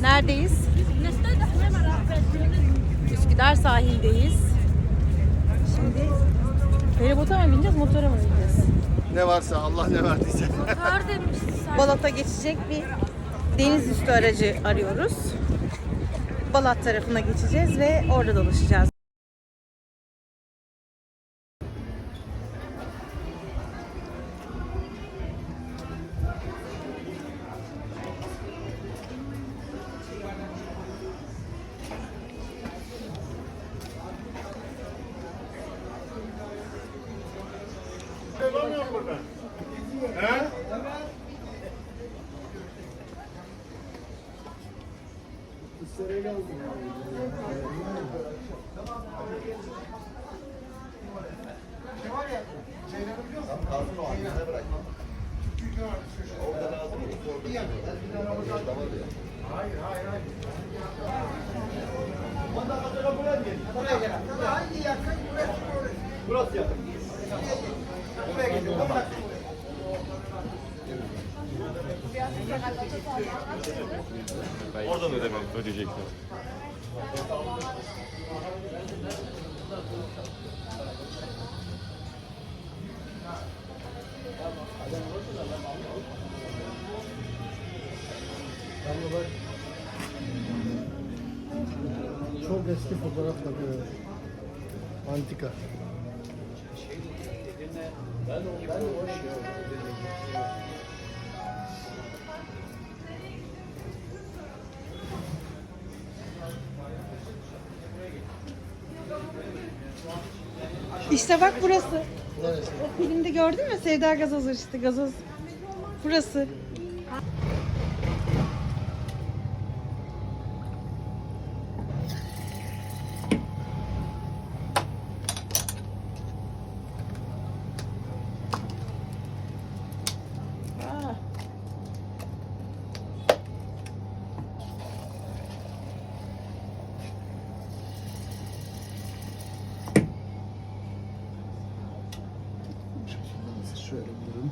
Neredeyiz? Üsküdar sahildeyiz. Şimdi feribota mı bineceğiz, motora mı bineceğiz? Ne varsa Allah ne verdiyse. Demiştin sen. Balat'a geçecek bir deniz üstü aracı arıyoruz. Balat tarafına geçeceğiz ve orada dolaşacağız. burada? He? Hayır, hayır, hayır. Ondan sonra buraya gel. Buraya gel. Hangi yakın? Burası yakın. Burası yakın. Buraya gel. Buraya Oradan ödeme ödeyecekler. Çok eski fotoğraflar böyle. Antika. İşte bak burası. Neresi? O filmde gördün mü? Sevda gazoz işte gazoz. Burası. Şöyle buyurun.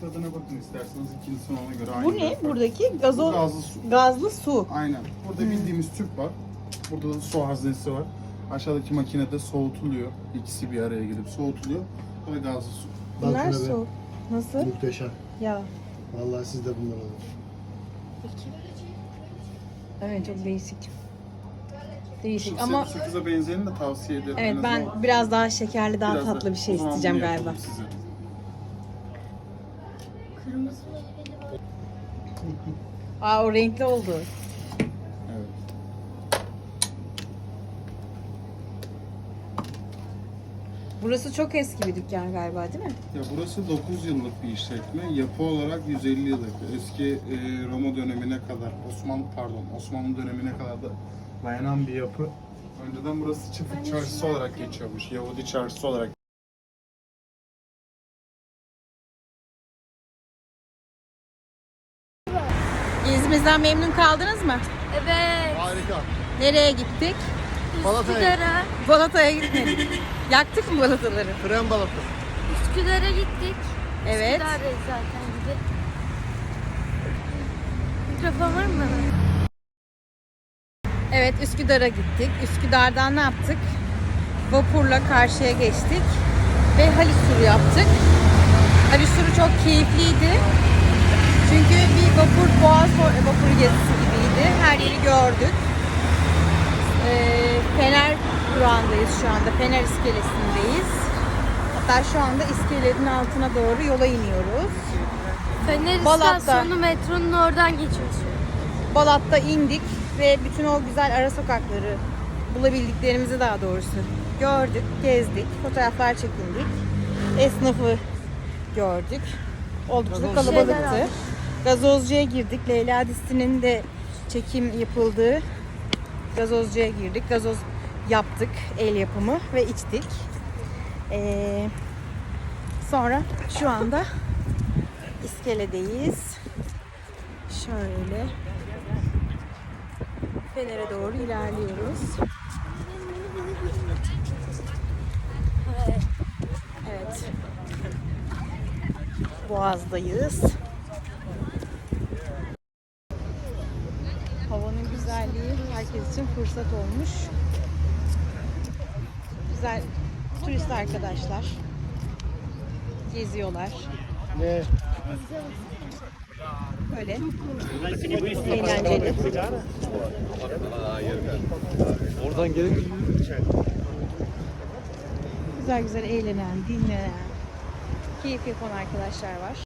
Tadına bakın isterseniz ikincisini ona göre Bu aynı ne? yapar. Buradaki Bu gazoz gazlı su. gazlı su. Aynen. Burada bildiğimiz tüp var. Burada da su haznesi var. Aşağıdaki makinede soğutuluyor. İkisi bir araya gelip soğutuluyor. Ve gazlı su. Bunlar Bakın su. Nasıl? Muhteşem. Ya. Vallahi siz de bundan alın. Evet çok değişik. Değişik ama kıza benzerini de tavsiye ederim. evet En ben azından biraz daha şekerli daha biraz da- tatlı bir şey isteyeceğim galiba. yapalım size. Aa o renkli oldu. Burası çok eski bir dükkan galiba değil mi? Ya burası 9 yıllık bir işletme. Yapı olarak 150 yıllık. Eski e, Roma dönemine kadar, Osmanlı pardon, Osmanlı dönemine kadar da dayanan bir yapı. Önceden burası Çıfık Çarşısı olarak geçiyormuş. Yahudi Çarşısı olarak. Gezimizden memnun kaldınız mı? Evet. Harika. Nereye gittik? Balata'ya. Balata'ya gitmedik. Yaktık mı balataları? Fren balatı. Üsküdar'a gittik. Evet. Üsküdar'dayız zaten gibi. Mikrofon var mı? Evet Üsküdar'a gittik. Üsküdar'dan ne yaptık? Vapurla karşıya geçtik. Ve Halis turu yaptık. Halis turu çok keyifliydi. Çünkü bir vapur, boğaz vapuru gezisi gibiydi. Her yeri gördük. Ee, Fener durağındayız şu anda. Fener iskelesindeyiz. Hatta şu anda iskelenin altına doğru yola iniyoruz. Fener Balat'ta. istasyonu metronun oradan geçiyoruz. Balat'ta indik ve bütün o güzel ara sokakları bulabildiklerimizi daha doğrusu gördük, gezdik, fotoğraflar çekindik. Esnafı gördük. Oldukça kalabalıktı. Gazozcuya girdik. Leyla dizisinin de çekim yapıldığı gazozcuya girdik. Gazoz yaptık el yapımı ve içtik. Ee, sonra şu anda iskeledeyiz. Şöyle Fener'e doğru ilerliyoruz. Evet. Boğaz'dayız. Havanın güzelliği herkes için fırsat olmuş. Güzel turist arkadaşlar geziyorlar. Ne? Böyle eğlenceli. Oradan gelip Güzel güzel eğlenen, dinlenen, keyif yapan arkadaşlar var.